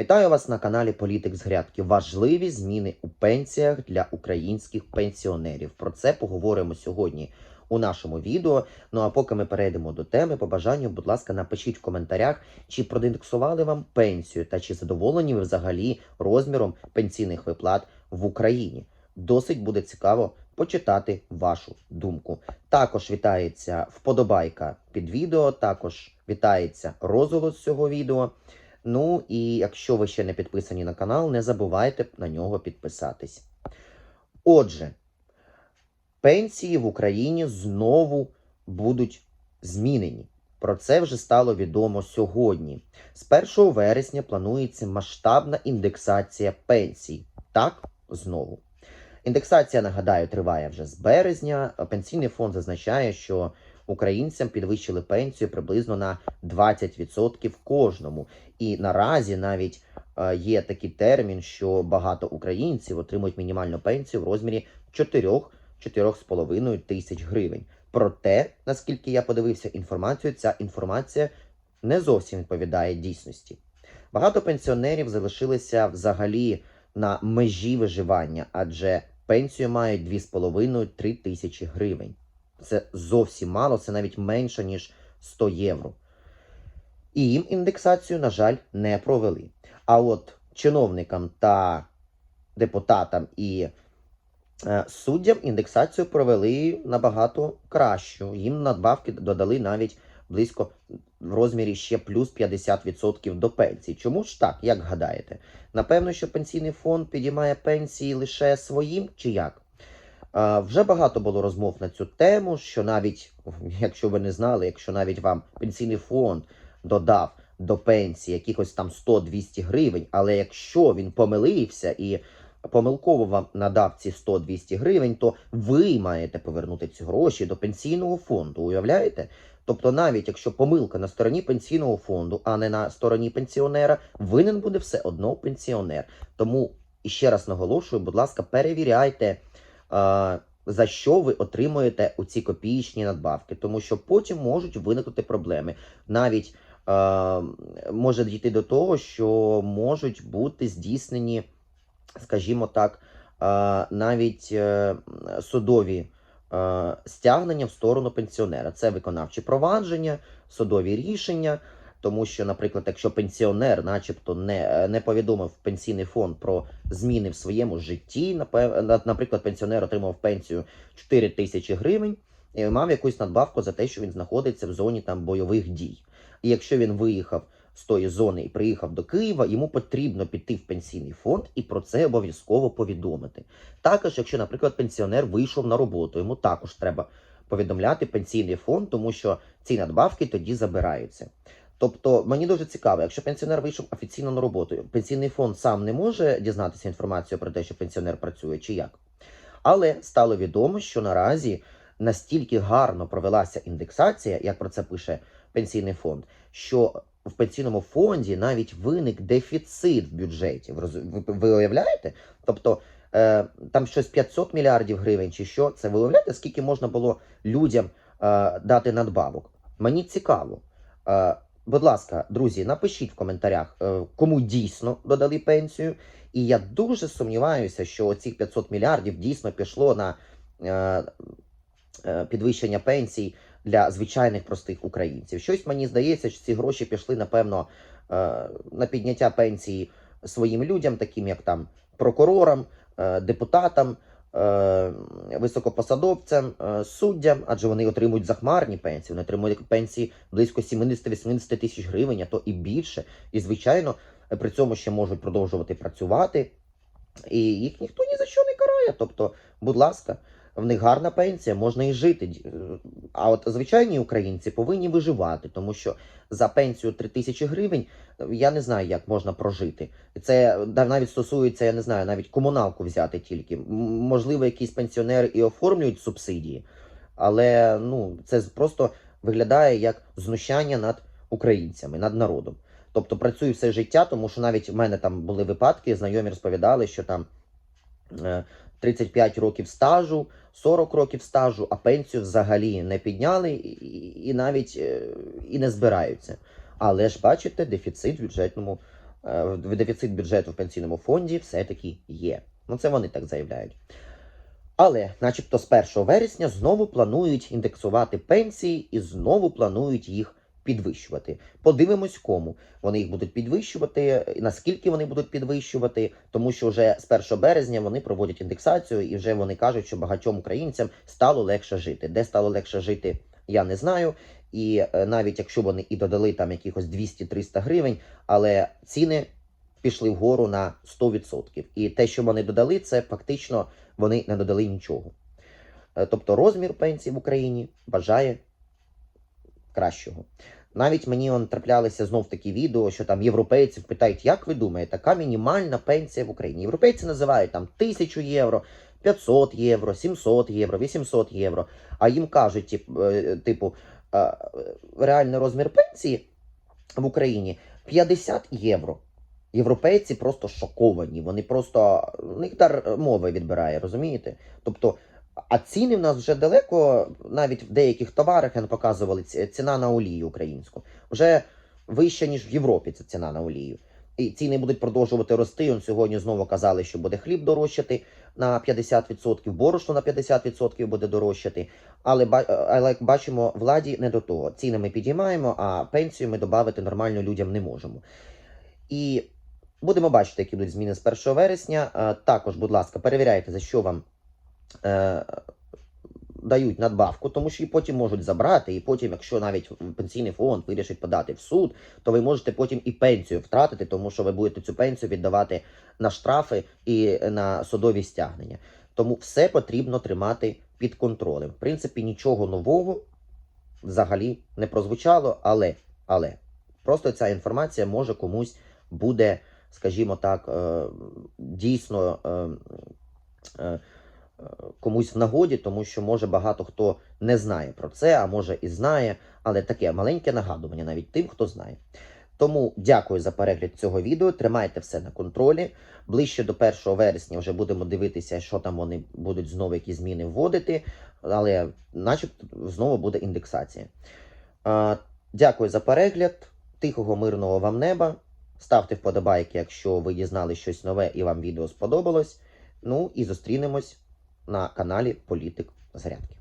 Вітаю вас на каналі Політик з грядки. Важливі зміни у пенсіях для українських пенсіонерів. Про це поговоримо сьогодні у нашому відео. Ну а поки ми перейдемо до теми, по бажанню, будь ласка, напишіть в коментарях, чи продиндексували вам пенсію та чи задоволені ви взагалі розміром пенсійних виплат в Україні. Досить буде цікаво почитати вашу думку. Також вітається вподобайка під відео, також вітається розголос цього відео. Ну і якщо ви ще не підписані на канал, не забувайте на нього підписатись. Отже, пенсії в Україні знову будуть змінені. Про це вже стало відомо сьогодні. З 1 вересня планується масштабна індексація пенсій. Так, знову. Індексація, нагадаю, триває вже з березня. Пенсійний фонд зазначає, що українцям підвищили пенсію приблизно на 20% кожному. І наразі навіть е, є такий термін, що багато українців отримують мінімальну пенсію в розмірі 4-4,5 тисяч гривень. Проте, наскільки я подивився інформацію, ця інформація не зовсім відповідає дійсності. Багато пенсіонерів залишилися взагалі на межі виживання, адже пенсію мають 2,5-3 тисячі гривень. Це зовсім мало, це навіть менше, ніж 100 євро. І їм індексацію, на жаль, не провели. А от чиновникам та депутатам і е, суддям індексацію провели набагато кращу. Їм надбавки додали навіть близько в розмірі ще плюс 50% до пенсії. Чому ж так, як гадаєте? Напевно, що пенсійний фонд підіймає пенсії лише своїм чи як? Вже багато було розмов на цю тему, що навіть, якщо ви не знали, якщо навіть вам пенсійний фонд додав до пенсії якихось там 100-200 гривень, але якщо він помилився і помилково вам надав ці 100-200 гривень, то ви маєте повернути ці гроші до пенсійного фонду. Уявляєте? Тобто, навіть якщо помилка на стороні пенсійного фонду, а не на стороні пенсіонера, винен буде все одно пенсіонер. Тому і ще раз наголошую, будь ласка, перевіряйте. А, За що ви отримуєте оці копієчні надбавки, тому що потім можуть виникнути проблеми. Навіть е, може дійти до того, що можуть бути здійснені, скажімо так, е, навіть е, судові е, стягнення в сторону пенсіонера. Це виконавчі провадження, судові рішення. Тому що, наприклад, якщо пенсіонер, начебто, не, не повідомив пенсійний фонд про зміни в своєму житті, наприклад, пенсіонер отримав пенсію 4 тисячі гривень і мав якусь надбавку за те, що він знаходиться в зоні там бойових дій. І якщо він виїхав з тої зони і приїхав до Києва, йому потрібно піти в пенсійний фонд і про це обов'язково повідомити. Також, якщо, наприклад, пенсіонер вийшов на роботу, йому також треба повідомляти пенсійний фонд, тому що ці надбавки тоді забираються. Тобто мені дуже цікаво, якщо пенсіонер вийшов офіційно на роботу, пенсійний фонд сам не може дізнатися інформацію про те, що пенсіонер працює чи як. Але стало відомо, що наразі настільки гарно провелася індексація, як про це пише пенсійний фонд, що в пенсійному фонді навіть виник дефіцит в бюджеті. Ви, уявляєте? Тобто е, там щось 500 мільярдів гривень чи що. Це ви уявляєте, скільки можна було людям е, дати надбавок? Мені цікаво. Будь ласка, друзі, напишіть в коментарях, е, кому дійсно додали пенсію. І я дуже сумніваюся, що оці 500 мільярдів дійсно пішло на е, е, підвищення пенсій для звичайних простих українців. Щось мені здається, що ці гроші пішли, напевно, на підняття пенсії своїм людям, таким як там прокурорам, депутатам. Е, Високопосадовцям, е, суддям, адже вони отримують захмарні пенсії, вони отримують пенсії близько 70-80 тисяч гривень, а то і більше. І, звичайно, при цьому ще можуть продовжувати працювати. І їх ніхто ні за що не карає. Тобто, будь ласка, в них гарна пенсія, можна і жити. А от звичайні українці повинні виживати, тому що за пенсію 3 тисячі гривень е, я не знаю, як можна прожити. Це навіть стосується, я не знаю, навіть комуналку взяти тільки. Можливо, якісь пенсіонери і оформлюють субсидії, але ну, це просто виглядає як знущання над українцями, над народом. Тобто працюю все життя, тому що навіть в мене там були випадки, знайомі розповідали, що там е, 35 років стажу, 40 років стажу, а пенсію взагалі не підняли і навіть е, і не збираються. Але ж бачите, дефіцит в бюджетному е, дефіцит бюджету в пенсійному фонді все-таки є. Ну, це вони так заявляють. Але, начебто, з 1 вересня знову планують індексувати пенсії і знову планують їх підвищувати. Подивимось, кому вони їх будуть підвищувати, наскільки вони будуть підвищувати, тому що вже з 1 березня вони проводять індексацію, і вже вони кажуть, що багатьом українцям стало легше жити. Де стало легше жити, я не знаю. І е, навіть якщо вони і додали там якихось 200-300 гривень, але ціни пішли вгору на 100%. І те, що вони додали, це фактично вони не додали нічого. Е, Тобто розмір пенсії в Україні бажає кращого. Навіть мені он траплялися знов такі відео, що там європейців питають, як ви думаєте, така мінімальна пенсія в Україні? Європейці називають там 1000 євро, 500 євро, 700 євро, 800 євро. А їм кажуть, е, типу, е, реальний розмір пенсії в Україні 50 євро. Європейці просто шоковані. Вони просто дар мови відбирає, розумієте? Тобто, а ціни в нас вже далеко, навіть в деяких товарах я показували ціна на олію українську. Вже вища, ніж в Європі ця ціна на олію. І ціни будуть продовжувати рости. Он сьогодні знову казали, що буде хліб дорожчати на 50%, борошно на 50% буде дорожчати. Але, але як бачимо, владі не до того. Ціни ми підіймаємо, а пенсію ми додати нормально людям не можемо. І будемо бачити, які будуть зміни з 1 вересня. Е, Також, будь ласка, перевіряйте, за що вам е, дають надбавку, тому що і потім можуть забрати, і потім, якщо навіть пенсійний фонд вирішить подати в суд, то ви можете потім і пенсію втратити, тому що ви будете цю пенсію віддавати на штрафи і на судові стягнення. Тому все потрібно тримати під контролем. В принципі, нічого нового взагалі не прозвучало, але, але просто ця інформація може комусь буде, скажімо так, е, дійсно е, комусь в нагоді, тому що може багато хто не знає про це, а може і знає, але таке маленьке нагадування навіть тим, хто знає. Тому дякую за перегляд цього відео. Тримайте все на контролі. Ближче до 1 вересня вже будемо дивитися, що там вони будуть знову які зміни вводити, але начебто знову буде індексація. Дякую за перегляд. Тихого, мирного вам неба. Ставте вподобайки, якщо ви дізнали щось нове і вам відео сподобалось. Ну і зустрінемось на каналі Політик Зарядки.